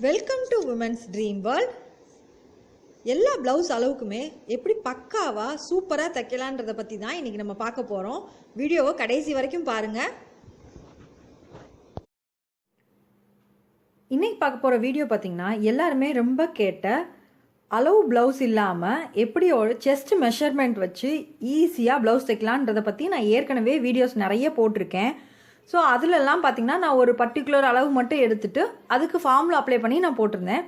Welcome to women's dream world எல்லா blouse அளவுக்குமே எப்படி பக்காவாக சூப்பராக தைக்கலான்றதை பற்றி தான் இன்றைக்கி நம்ம பார்க்க போகிறோம் வீடியோவை கடைசி வரைக்கும் பாருங்கள் இன்றைக்கி பார்க்க போகிற வீடியோ பார்த்தீங்கன்னா எல்லாருமே ரொம்ப கேட்ட அளவு ப்ளவுஸ் இல்லாமல் எப்படி ஒரு செஸ்ட் மெஷர்மெண்ட் வச்சு ஈஸியாக ப்ளவுஸ் தைக்கலான்றதை பற்றி நான் ஏற்கனவே வீடியோஸ் நிறைய போட்டிருக்கேன். ஸோ அதிலெல்லாம் பார்த்தீங்கன்னா நான் ஒரு பர்டிகுலர் அளவு மட்டும் எடுத்துட்டு அதுக்கு ஃபார்முலா அப்ளை பண்ணி நான் போட்டிருந்தேன்.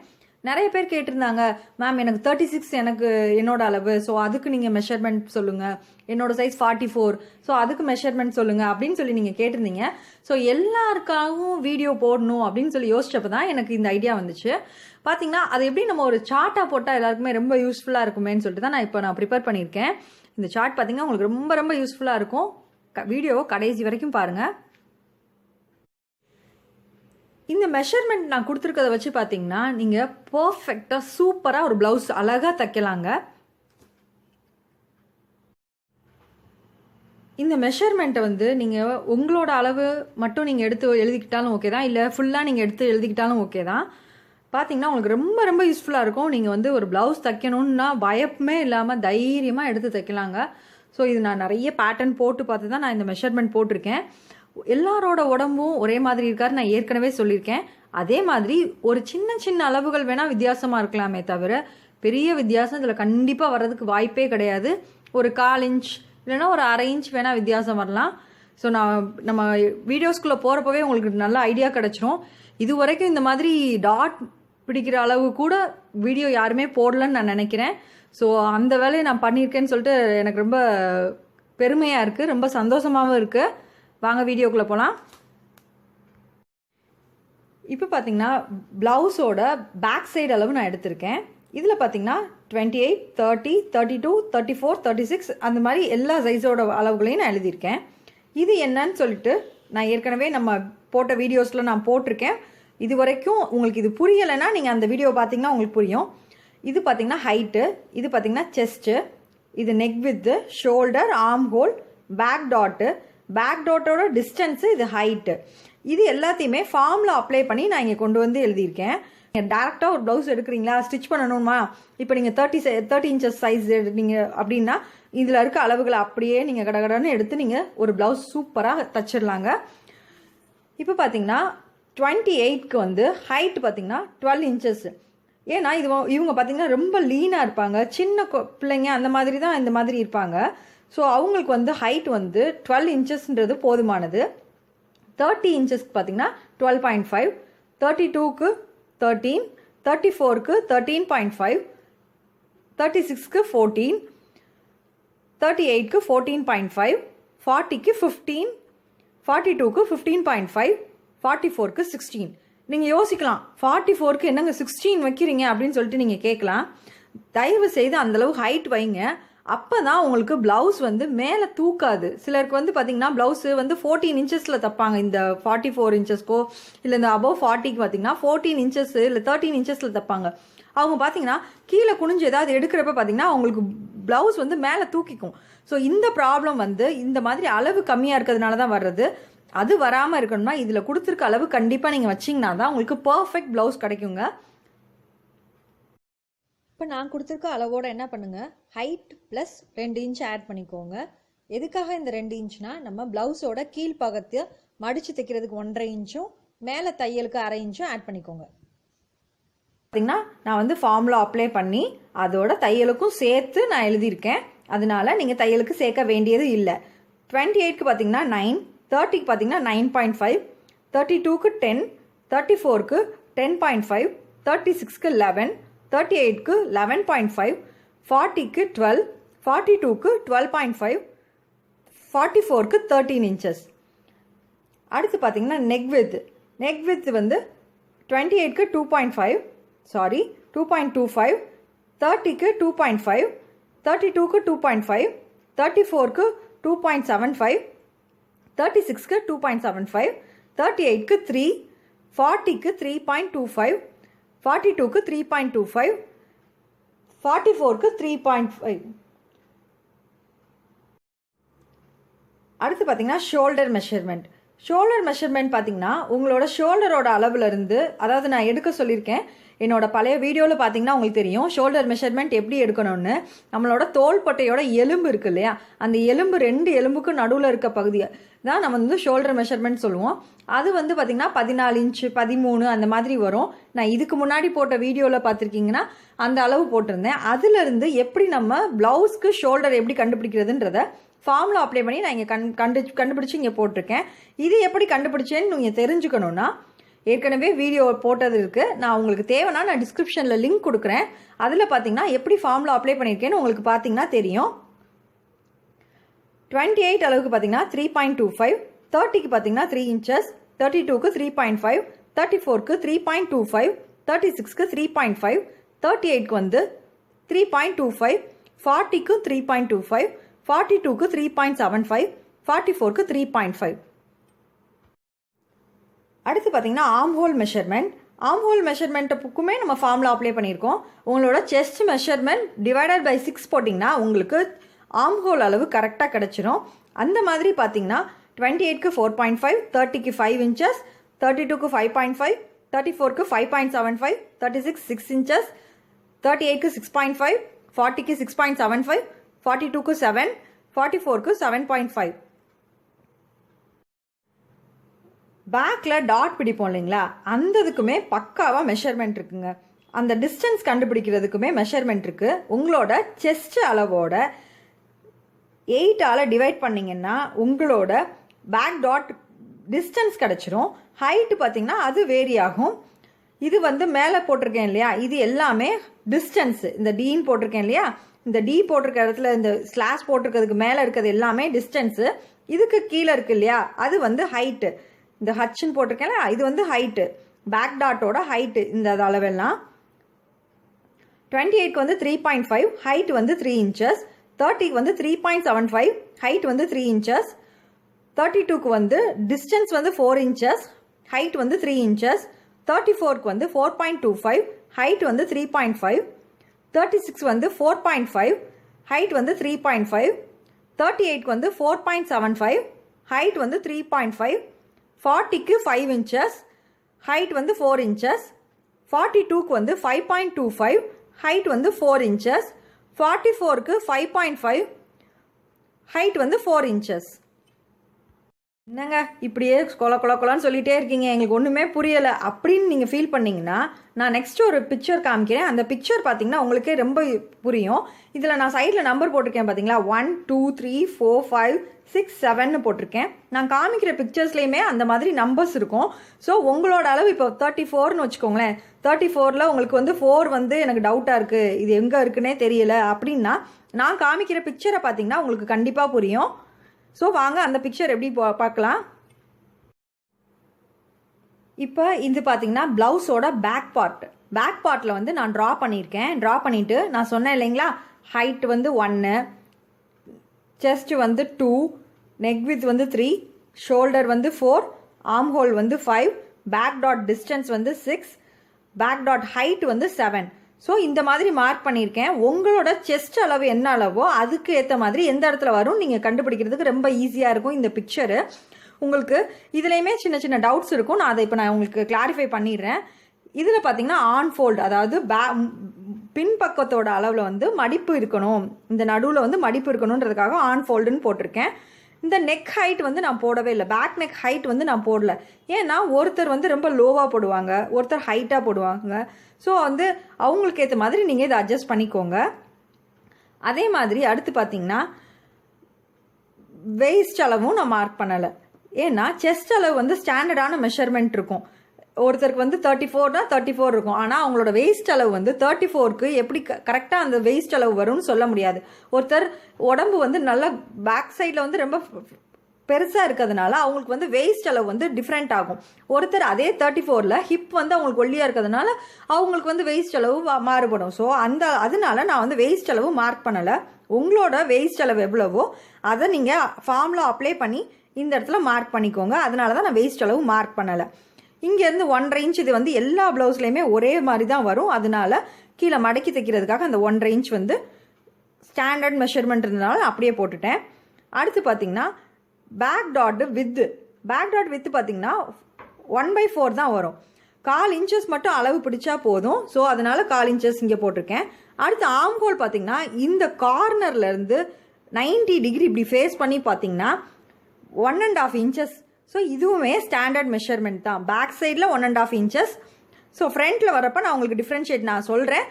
நிறைய பேர் கேட்டிருந்தாங்க மேம் எனக்கு தேர்ட்டி சிக்ஸ் எனக்கு என்னோட அளவு. ஸோ அதுக்கு நீங்கள் மெஷர்மெண்ட் சொல்லுங்கள் என்னோட சைஸ் ஃபார்ட்டி ஃபோர் ஸோ அதுக்கு மெஷர்மெண்ட் சொல்லுங்கள் அப்படின்னு சொல்லி நீங்கள் கேட்டிருந்தீங்க. ஸோ எல்லாருக்காகவும் வீடியோ போடணும் அப்படின்னு சொல்லி யோசிச்சப்ப தான் எனக்கு இந்த ஐடியா வந்துச்சு. பார்த்தீங்கன்னா அது எப்படி நம்ம ஒரு சார்ட்டாக போட்டால் எல்லாருக்குமே ரொம்ப யூஸ்ஃபுல்லாக இருக்குமேன்னு சொல்லிட்டு தான் நான் இப்போ நான் ப்ரிப்பேர் பண்ணியிருக்கேன். இந்த சார்ட் பார்த்தீங்கன்னா உங்களுக்கு ரொம்ப ரொம்ப யூஸ்ஃபுல்லாக இருக்கும். க- வீடியோவை கடைசி வரைக்கும் பாருங்கள் இந்த மெஷர்மெண்ட் நான் கொடுத்துருக்கத வச்சு பார்த்தீங்கன்னா நீங்கள் பர்ஃபெக்டாக சூப்பராக ஒரு ப்ளவுஸ் அழகாக தைக்கலாங்க. இந்த மெஷர்மெண்ட்டை வந்து நீங்கள் உங்களோட அளவு மட்டும் நீங்கள் எடுத்து எழுதிக்கிட்டாலும் ஓகே தான். இல்லை ஃபுல்லாக நீங்கள் எடுத்து எழுதிக்கிட்டாலும் ஓகே தான். பார்த்தீங்கன்னா உங்களுக்கு ரொம்ப ரொம்ப யூஸ்ஃபுல்லாக இருக்கும். நீங்கள் வந்து ஒரு ப்ளவுஸ் தைக்கணுன்னா பயப்பமே இல்லாமல் தைரியமாக எடுத்து தைக்கலாங்க. ஸோ இது நான் நிறைய பேட்டர்ன் போட்டு பார்த்து தான் நான் இந்த மெஷர்மெண்ட் போட்டிருக்கேன். எல்லாரோட உடம்பும் ஒரே மாதிரி இருக்காரு நான் ஏற்கனவே சொல்லியிருக்கேன். அதே மாதிரி ஒரு சின்ன சின்ன அளவுகள் வேணால் வித்தியாசமாக இருக்கலாமே தவிர பெரிய வித்தியாசம் இதில் கண்டிப்பாக வர்றதுக்கு வாய்ப்பே கிடையாது. ஒரு கால் இன்ச் இல்லைன்னா ஒரு அரை இன்ச் வேணால் வித்தியாசம் வரலாம். ஸோ நான் நம்ம வீடியோஸ்குள்ளே போகிறப்பவே உங்களுக்கு நல்ல ஐடியா கிடச்சிரும். இது வரைக்கும் இந்த மாதிரி டாட் பிடிக்கிற அளவு கூட வீடியோ யாருமே போடலன்னு நான் நினைக்கிறேன். ஸோ அந்த வேலையை நான் பண்ணியிருக்கேன்னு சொல்லிட்டு எனக்கு ரொம்ப பெருமையாக இருக்குது ரொம்ப சந்தோஷமாகவும் இருக்குது வாங்க வீடியோக்குள்ளே போகலாம் இப்போ பார்த்தீங்கன்னா ப்ளவுஸோட பேக் சைடு அளவு நான் எடுத்திருக்கேன். இதில் பார்த்தீங்கன்னா twenty eight thirty thirty two thirty four thirty six அந்த மாதிரி எல்லா சைஸோட அளவுகளையும் நான் எழுதியிருக்கேன். இது என்னன்னு சொல்லிட்டு நான் ஏற்கனவே நம்ம போட்ட வீடியோஸில் நான் போட்டிருக்கேன். இது வரைக்கும் உங்களுக்கு இது புரியலைன்னா நீங்கள் அந்த வீடியோ பார்த்தீங்கன்னா உங்களுக்கு புரியும். இது பார்த்தீங்கன்னா ஹைட்டு இது பார்த்தீங்கன்னா செஸ்ட்டு இது neck width shoulder arm hole back tattoo back டாட்டோட டிஸ்டன்ஸு இது ஹைட்டு இது எல்லாத்தையுமே ஃபார்மில் அப்ளை பண்ணி நான் இங்கே கொண்டு வந்து எழுதியிருக்கேன். நீங்கள் டேரெக்டாக ஒரு ப்ளவுஸ் எடுக்கிறீங்களா? ஸ்டிச் பண்ணணுமா? இப்போ நீங்கள் தேர்ட்டி தேர்ட்டி இன்ச்சஸ் சைஸ் எடுத்தீங்க அப்படின்னா இதில் இருக்க அளவுகளை அப்படியே நீங்கள் கடகடன்னு எடுத்து நீங்கள் ஒரு ப்ளவுஸ் சூப்பராக தச்சிடலாங்க. இப்போ பார்த்தீங்கன்னா டுவெண்ட்டி எயிட்க்கு வந்து ஹைட் பார்த்தீங்கன்னா டுவெல் இன்ச்சஸ் ஏன்னா இது இவங்க பார்த்தீங்கன்னா ரொம்ப லீனாக இருப்பாங்க. சின்ன பிள்ளைங்க அந்த மாதிரி தான் இந்த மாதிரி இருப்பாங்க. ஸோ அவங்களுக்கு வந்து ஹைட் வந்து டுவெல் இன்ச்சஸ்ன்றது போதுமானது. தேர்ட்டி இன்ச்சஸ்க்கு பார்த்தீங்கன்னா டுவெல் பாயிண்ட் ஃபைவ் தேர்ட்டி டூக்கு தேர்ட்டீன் தேர்ட்டி ஃபோருக்கு தேர்ட்டீன் பாயிண்ட் ஃபைவ் தேர்ட்டி சிக்ஸ்க்கு ஃபோர்டீன் தேர்ட்டி எயிட்க்கு ஃபோர்டீன் பாயிண்ட் ஃபைவ் ஃபார்ட்டிக்கு ஃபிஃப்டீன் ஃபார்ட்டி டூக்கு ஃபிஃப்டீன் பாயிண்ட் ஃபைவ் ஃபார்ட்டி ஃபோருக்கு சிக்ஸ்டீன் நீங்கள் யோசிக்கலாம் ஃபார்ட்டி ஃபோருக்கு என்னங்க சிக்ஸ்டீன் வைக்கிறீங்க அப்படின்னு சொல்லிட்டு நீங்கள் கேட்கலாம். தயவு செய்து அந்தளவு ஹைட் வைங்க. அப்போ தான் உங்களுக்கு ப்ளவுஸ் வந்து மேலே தூக்காது. சிலருக்கு வந்து பார்த்தீங்கன்னா ப்ளவுஸு வந்து ஃபோர்டீன் இன்ச்சஸில் தைப்பாங்க. இந்த ஃபார்ட்டி ஃபோர் இன்ச்சஸ்க்கோ இல்லை இந்த அபவ் ஃபார்ட்டிக்கு பார்த்தீங்கன்னா ஃபோர்டீன் இன்ச்சஸ் இல்லை தேர்ட்டீன் இன்ச்சஸில் தைப்பாங்க. அவங்க பார்த்தீங்கன்னா கீழே குனிஞ்சு ஏதாவது எடுக்கிறப்ப பார்த்தீங்கன்னா அவங்களுக்கு ப்ளவுஸ் வந்து மேலே தூக்கிக்கும். ஸோ இந்த ப்ராப்ளம் வந்து இந்த மாதிரி அளவு கம்மியாக இருக்கிறதுனால தான் வர்றது. அது வராமல் இருக்கணும்னா இதில் கொடுத்துருக்க அளவு கண்டிப்பாக நீங்கள் வச்சிங்கன்னா தான் உங்களுக்கு பர்ஃபெக்ட் ப்ளவுஸ் கிடைக்குங்க. இப்போ நான் கொடுத்துருக்க அளவோட என்ன பண்ணுங்கள் ஹைட் ப்ளஸ் ரெண்டு இன்ச் ஆட் பண்ணிக்கோங்க. எதுக்காக இந்த ரெண்டு இன்ச்னா நம்ம ப்ளவுஸோட கீழ்ப்பாகத்தை மடித்து தைக்கிறதுக்கு ஒன்றரை இன்ச்சும் மேலே தையலுக்கு அரை இன்ச்சும் ஆட் பண்ணிக்கோங்க. பார்த்தீங்கன்னா நான் வந்து ஃபார்முலா அப்ளை பண்ணி அதோட தையலுக்கும் சேர்த்து நான் எழுதியிருக்கேன். அதனால நீங்கள் தையலுக்கு சேர்க்க வேண்டியது இல்லை. டுவெண்ட்டி எயிட்க்கு பார்த்தீங்கன்னா நைன் தேர்ட்டிக்கு பார்த்தீங்கன்னா நைன் பாயிண்ட் ஃபைவ் தேர்ட்டி டூக்கு டென் தேர்ட்டி ஃபோருக்கு டென் பாயிண்ட் ஃபைவ் தேர்ட்டி சிக்ஸ்க்கு லெவன் தேர்ட்டி எயிட்க்கு லெவன் பாயிண்ட் ஃபைவ் ஃபார்ட்டிக்கு டுவெல் ஃபார்ட்டி டூக்கு டுவெல் பாயிண்ட் ஃபைவ் ஃபார்ட்டி ஃபோருக்கு தேர்ட்டீன் இன்ச்சஸ் அடுத்து பார்த்தீங்கன்னா நெக் வித் நெக் வித் வந்து twenty எயிட்க்கு two point five sorry two point two five தேர்ட்டிக்கு டூ பாயிண்ட் ஃபைவ் தேர்ட்டி டூக்கு டூ பாயிண்ட் ஃபைவ் தேர்ட்டி ஃபோருக்கு two point seven five thirty சிக்ஸ்க்கு two point seven five thirty எயிட்க்கு three ஃபார்ட்டிக்கு three point two five forty டூக்கு three point two five forty ஃபோருக்கு three point five அடுத்து பார்த்தீங்கன்னா shoulder measurement shoulder measurement பார்த்தீங்கன்னா உங்களோட ஷோல்டரோட அளவுலேருந்து அதாவது நான் எடுக்க சொல்லியிருக்கேன் என்னோட பழைய வீடியோவில் பார்த்தீங்கன்னா உங்களுக்கு தெரியும். ஷோல்டர் மெஷர்மெண்ட் எப்படி எடுக்கணும்னு. நம்மளோட தோள்பட்டையோட எலும்பு இருக்கு இல்லையா? அந்த எலும்பு ரெண்டு எலும்புக்கும் நடுவில் இருக்க பகுதியை தான் நம்ம வந்து ஷோல்டர் மெஷர்மெண்ட் சொல்லுவோம். அது வந்து பார்த்திங்கன்னா பதினாலு இன்ச்சு பதிமூணு அந்த மாதிரி வரும். நான் இதுக்கு முன்னாடி போட்ட வீடியோவில் பார்த்துருக்கீங்கன்னா அந்த அளவு போட்டிருந்தேன். அதுலேருந்து எப்படி நம்ம ப்ளவுஸ்க்கு ஷோல்டர் எப்படி கண்டுபிடிக்கிறதுன்றத ஃபார்முலா அப்ளை பண்ணி நான் இங்கே கண் கண்டு கண்டுபிடிச்சி இங்கே போட்டிருக்கேன். இது எப்படி கண்டுபிடிச்சேன்னு நீங்கள் தெரிஞ்சுக்கணுன்னா ஏற்கனவே வீடியோ போட்டது இருக்குது நான் உங்களுக்கு தேவைன்னா நான் டிஸ்கிரிப்ஷனில் லிங்க் கொடுக்குறேன். அதில் பார்த்தீங்கன்னா எப்படி ஃபார்மில் அப்ளை பண்ணியிருக்கேன்னு உங்களுக்கு பார்த்தீங்கன்னா தெரியும். டுவெண்ட்டி எயிட் அளவுக்கு பார்த்தீங்கன்னா த்ரீ பாயிண்ட் டூ ஃபைவ் தேர்ட்டிக்கு பார்த்தீங்கன்னா த்ரீ இன்ச்சஸ் தேர்ட்டி டூக்கு த்ரீ பாயிண்ட் ஃபைவ் தேர்ட்டி ஃபோருக்கு three point two five thirty சிக்ஸ்க்கு three point five thirty எயிட்க்கு வந்து three point two five ஃபார்ட்டிக்கு three point two five forty டூக்கு three point seven five forty ஃபோருக்கு three point five அடுத்து பார்த்தீங்கன்னா ஆம் whole measurement ஆம் whole மெஷர்மெண்ட்டுக்குமே நம்ம ஃபார்முலா அப்ளை பண்ணியிருக்கோம். உங்களோட chest measurement divided by six போட்டிங்கன்னா உங்களுக்கு ஆம் ஹோல் அளவு கரெக்டாக கிடச்சிரும். அந்த மாதிரி பார்த்தீங்கன்னா டுவெண்ட்டி எயிட்க்கு ஃபோர் பாயிண்ட் ஃபைவ் தேர்ட்டிக்கு ஃபைவ் இன்ச்சஸ் தேர்ட்டி டூக்கு ஃபைவ் பாயிண்ட் ஃபைவ் தேர்ட்டி ஃபோர்க்கு five point seven five thirty six six inches thirty எயிட்க்கு six point five ஃபார்ட்டிக்கு six point seven five forty டூக்கு செவன் ஃபார்ட்டி ஃபோர்க்கு செவன் பாயிண்ட் ஃபைவ் பேக்கில் டாட் பிடிப்போம் இல்லைங்களா? அந்த இதுக்குமே பக்காவாக மெஷர்மெண்ட் இருக்குங்க. அந்த டிஸ்டன்ஸ் கண்டுபிடிக்கிறதுக்குமே மெஷர்மெண்ட் இருக்குது உங்களோட செஸ்ட் அளவோட எயிட்டால் டிவைட் பண்ணிங்கன்னா உங்களோட பேக் டாட் டிஸ்டன்ஸ் கிடச்சிரும். ஹைட்டு பார்த்தீங்கன்னா அது வேரி ஆகும். இது வந்து மேலே போட்டிருக்கேன் இல்லையா? இது எல்லாமே டிஸ்டன்ஸ் இந்த டீன்னு போட்டிருக்கேன் இல்லையா? இந்த டி போட்டிருக்க இடத்துல இந்த ஸ்லாஷ் போட்டிருக்கிறதுக்கு மேலே இருக்கிறது எல்லாமே டிஸ்டன்ஸு இதுக்கு கீழே இருக்கு இல்லையா? அது வந்து ஹைட்டு இந்த ஹச்சுன்னு போட்டிருக்கேன்ல இது வந்து ஹைட்டு பேக் டாட்டோட ஹைட்டு இந்த அளவெல்லாம். டுவெண்ட்டி எயிட்க்கு வந்து த்ரீ பாயிண்ட் ஃபைவ் ஹைட் வந்து த்ரீ இன்ச்சஸ் தேர்ட்டிக்கு வந்து three point seven five height வந்து த்ரீ இன்ச்சஸ் தேர்ட்டி டூக்கு வந்து டிஸ்டன்ஸ் வந்து ஃபோர் இன்ச்சஸ் ஹைட் வந்து த்ரீ இன்ச்சஸ் தேர்ட்டி ஃபோர்க்கு வந்து four point two five height வந்து three point five thirty six வந்து ஃபோர் பாயிண்ட் ஃபைவ் ஹைட் வந்து த்ரீ பாயிண்ட் ஃபைவ் தேர்ட்டி எயிட்க்கு வந்து four point seven five height வந்து த்ரீ பாயிண்ட் ஃபைவ் ஃபார்ட்டிக்கு ஃபைவ் இன்ச்சஸ் ஹைட் வந்து ஃபோர் இன்ச்சஸ் ஃபார்ட்டி டூக்கு வந்து five point two five height வந்து ஃபோர் இன்ச்சஸ் ஃபார்ட்டி ஃபோருக்கு ஃபைவ் பாயிண்ட் ஃபைவ் ஹைட் வந்து ஃபோர் இன்ச்சஸ் என்னங்க? இப்படியே கொல கொல கொலான்னு சொல்லிகிட்டே இருக்கீங்க. எங்களுக்கு ஒன்றுமே புரியலை. அப்படின்னு நீங்கள் ஃபீல் பண்ணிங்கன்னா நான் நெக்ஸ்ட் ஒரு பிக்சர் காமிக்கிறேன். அந்த பிக்சர் பார்த்தீங்கன்னா உங்களுக்கே ரொம்ப புரியும். இதில் நான் சைடில் நம்பர் போட்டிருக்கேன் பார்த்தீங்களா one two three four five six செவன்னு போட்டிருக்கேன். நான் காமிக்கிற பிக்சர்ஸ்லேயுமே அந்த மாதிரி நம்பர்ஸ் இருக்கும். ஸோ உங்களோட அளவு இப்போ தேர்ட்டி ஃபோர்னு வச்சுக்கோங்களேன். தேர்ட்டி ஃபோரில் உங்களுக்கு வந்து ஃபோர் வந்து எனக்கு டவுட்டாக இருக்குது இது எங்கே இருக்குன்னே தெரியல. அப்படின்னா நான் காமிக்கிற பிக்சரை பார்த்தீங்கன்னா உங்களுக்கு கண்டிப்பாக புரியும். ஸோ வாங்க அந்த பிக்சர் எப்படி பா- பார்க்கலாம். இப்போ இது பார்த்தீங்கன்னா ப்ளவுஸோட பேக் பார்ட் பேக் பார்ட்டில் வந்து நான் ட்ரா பண்ணியிருக்கேன். ட்ரா பண்ணிவிட்டு நான் சொன்னேன் இல்லைங்களா? ஹைட் வந்து ஒன்று செஸ்ட் வந்து டூ நெக் வித் வந்து த்ரீ ஷோல்டர் வந்து ஃபோர் ஆம் ஹோல் வந்து ஃபைவ் பேக் டாட் டிஸ்டன்ஸ் வந்து சிக்ஸ் பேக் டாட் ஹைட் வந்து செவன் ஸோ இந்த மாதிரி மார்க் பண்ணியிருக்கேன் உங்களோட செஸ்ட் அளவு என்ன அளவோ அதுக்கு ஏற்ற மாதிரி எந்த இடத்துல வரும் நீங்கள் கண்டுபிடிக்கிறதுக்கு ரொம்ப ஈஸியாக இருக்கும் இந்த பிக்சரு உங்களுக்கு இதுலேயுமே சின்ன சின்ன டவுட்ஸ் இருக்கும். நான் அதை இப்போ நான் உங்களுக்கு கிளாரிஃபை பண்ணிடுறேன். இதில் பார்த்தீங்கன்னா ஆன் ஃபோல்டு அதாவது பே பின்பக்கத்தோட அளவில் வந்து மடிப்பு இருக்கணும். இந்த நடுவில் வந்து மடிப்பு இருக்கணுன்றதுக்காக ஆன் ஃபோல்டுன்னு போட்டிருக்கேன். இந்த நெக் ஹைட் வந்து நான் போடவே இல்லை. பேக் நெக் ஹைட் வந்து நான் போடல. ஏன்னா ஒருத்தர் வந்து ரொம்ப லோவாக போடுவாங்க. ஒருத்தர் ஹைட்டாக போடுவாங்க. ஸோ வந்து அவங்களுக்கு ஏற்ற மாதிரி நீங்கள் இதை அட்ஜஸ்ட் பண்ணிக்கோங்க. அதே மாதிரி அடுத்து பார்த்தீங்கன்னா வெயிஸ்ட் அளவும் நான் மார்க் பண்ணலை. ஏன்னா செஸ்ட் அளவு வந்து ஸ்டாண்டர்டான மெஷர்மெண்ட் இருக்கும். ஒருத்தருக்கு வந்து தேர்ட்டி ஃபோர்னா தேர்ட்டி ஃபோர் இருக்கும். ஆனால் அவங்களோட வெயிஸ்ட் அளவு வந்து தேர்ட்டி ஃபோருக்கு எப்படி க கரெக்டாக அந்த வெயிஸ்ட் அளவு வரும்னு சொல்ல முடியாது. ஒருத்தர் உடம்பு வந்து நல்லா பேக் சைடில் வந்து ரொம்ப பெருசாக இருக்கிறதுனால அவங்களுக்கு வந்து வெயிஸ்ட் அளவு வந்து டிஃப்ரெண்ட் ஆகும். ஒருத்தர் அதே தேர்ட்டி ஃபோரில் ஹிப் வந்து அவங்களுக்கு ஒல்லியாக இருக்கிறதுனால அவங்களுக்கு வந்து வெயிஸ்ட் அளவு வா- மாறுபடும். ஸோ அந்த அதனால நான் வந்து வெயிஸ்ட் அளவு மார்க் பண்ணலை. உங்களோட வெயிஸ்ட் அளவு எவ்வளவோ அதை நீங்கள் ஃபார்மில் அப்ளை பண்ணி இந்த இடத்துல மார்க் பண்ணிக்கோங்க. அதனால தான் நான் வெயிஸ்ட் அளவு மார்க் பண்ணலை. இங்கேருந்து ஒன்றரை இன்ச் இது வந்து எல்லா ப்ளவுஸ்லேயுமே ஒரே மாதிரி தான் வரும். அதனால கீழே மடக்கி தைக்கிறதுக்காக அந்த ஒன்றரை இன்ச் வந்து ஸ்டாண்டர்ட் மெஷர்மெண்ட் இருந்தனால அப்படியே போட்டுட்டேன். அடுத்து பார்த்தீங்கன்னா back tattoo with back dot with பார்த்தீங்கன்னா ஒன் பை ஃபோர் தான் வரும். கால் இன்ச்சஸ் மட்டும் அளவு பிடிச்சா போதும். ஸோ அதனால கால் இன்ச்சஸ் இங்கே போட்டிருக்கேன். அடுத்து ஆம்கோல் பார்த்தீங்கன்னா இந்த கார்னர்லேருந்து நைன்டி டிகிரி இப்படி ஃபேஸ் பண்ணி பார்த்தீங்கன்னா one and half inches so இதுவுமே ஸ்டாண்டர்ட் மெஷர்மெண்ட் தான். பேக் சைடில் one and half inches so ஃப்ரண்ட்டில் வரப்போ நான் உங்களுக்கு டிஃப்ரென்ஷியேட் நான் சொல்கிறேன்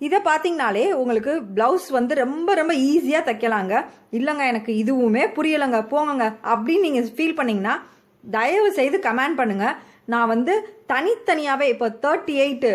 இதை பார்த்தீங்கனாலே உங்களுக்கு ப்ளவுஸ் வந்து ரொம்ப ரொம்ப ஈஸியாக தைக்கலாங்க. இல்லைங்க எனக்கு இதுவுமே புரியலைங்க. போங்கங்க. அப்படின்னு நீங்கள் ஃபீல் பண்ணிங்கன்னா தயவு செய்து கமெண்ட் பண்ணுங்கள் நான் வந்து தனித்தனியாகவே இப்போ தேர்ட்டி எயிட்டு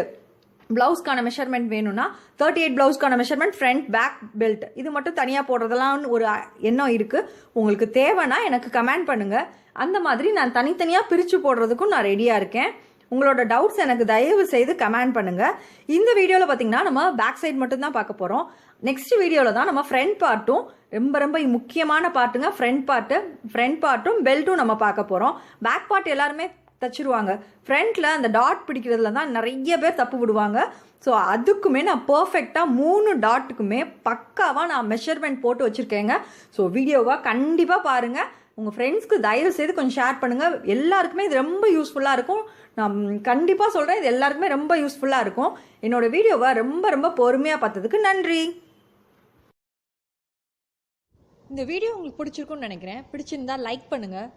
ப்ளவுஸ்க்கான மெஷர்மெண்ட் வேணும்னா தேர்ட்டி எயிட் ப்ளவுஸ்க்கான மெஷர்மெண்ட் ஃப்ரண்ட் பேக் பெல்ட் இது மட்டும் தனியாக போடுறதெல்லாம் ஒரு எண்ணம் இருக்குது உங்களுக்கு தேவைன்னா எனக்கு கமெண்ட் பண்ணுங்கள் அந்த மாதிரி நான் தனித்தனியாக பிரித்து போடுறதுக்கும் நான் ரெடியாக இருக்கேன். உங்களோட டவுட்ஸ் எனக்கு தயவு செய்து கமெண்ட் பண்ணுங்கள் இந்த வீடியோவில் பார்த்தீங்கன்னா நம்ம பேக் சைட் மட்டும்தான் பார்க்க போகிறோம் நெக்ஸ்ட் வீடியோவில் தான் நம்ம ஃப்ரண்ட் பார்ட்டும் ரொம்ப ரொம்ப முக்கியமான பார்ட்டுங்க ஃப்ரண்ட் பார்ட்டு ஃப்ரண்ட் பார்ட்டும் பெல்ட்டும் நம்ம பார்க்க போகிறோம் பேக் பார்ட் எல்லாருமே தச்சிருவாங்க. ஃப்ரண்ட்டில் அந்த டாட் பிடிக்கிறதுல தான் நிறைய பேர் தப்பு விடுவாங்க. ஸோ அதுக்குமே நான் பர்ஃபெக்டாக மூணு டாட்டுக்குமே பக்காவாக நான் மெஷர்மெண்ட் போட்டு வச்சுருக்கேங்க. ஸோ வீடியோவாக கண்டிப்பாக பாருங்கள் உங்கள் ஃப்ரெண்ட்ஸ்க்கு தயவு செய்து கொஞ்சம் ஷேர் பண்ணுங்கள் எல்லாருக்குமே இது ரொம்ப யூஸ்ஃபுல்லாக இருக்கும். நான் கண்டிப்பாக சொல்கிறேன் இது எல்லாருக்குமே ரொம்ப யூஸ்ஃபுல்லாக இருக்கும். என்னோடய வீடியோவை ரொம்ப ரொம்ப பொறுமையாக பார்த்ததுக்கு நன்றி. இந்த வீடியோ உங்களுக்கு பிடிச்சிருக்கும்னு நினைக்கிறேன். பிடிச்சிருந்தா லைக் பண்ணுங்கள்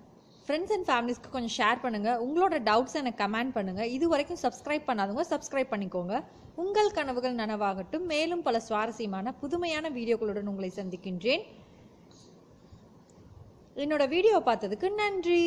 ஃப்ரெண்ட்ஸ் அண்ட் ஃபேமிலிஸ்க்கு கொஞ்சம் ஷேர் பண்ணுங்கள் உங்களோட டவுட்ஸ் எனக்கு கமெண்ட் பண்ணுங்கள் இது வரைக்கும் சப்ஸ்கிரைப் பண்ணாதவங்க சப்ஸ்கிரைப் பண்ணிக்கோங்க. உங்கள் கனவுகள் நனவாகட்டும். மேலும் பல சுவாரஸ்யமான புதுமையான வீடியோக்களுடன் உங்களை சந்திக்கின்றேன். என்னோட வீடியோ பார்த்ததுக்கு நன்றி.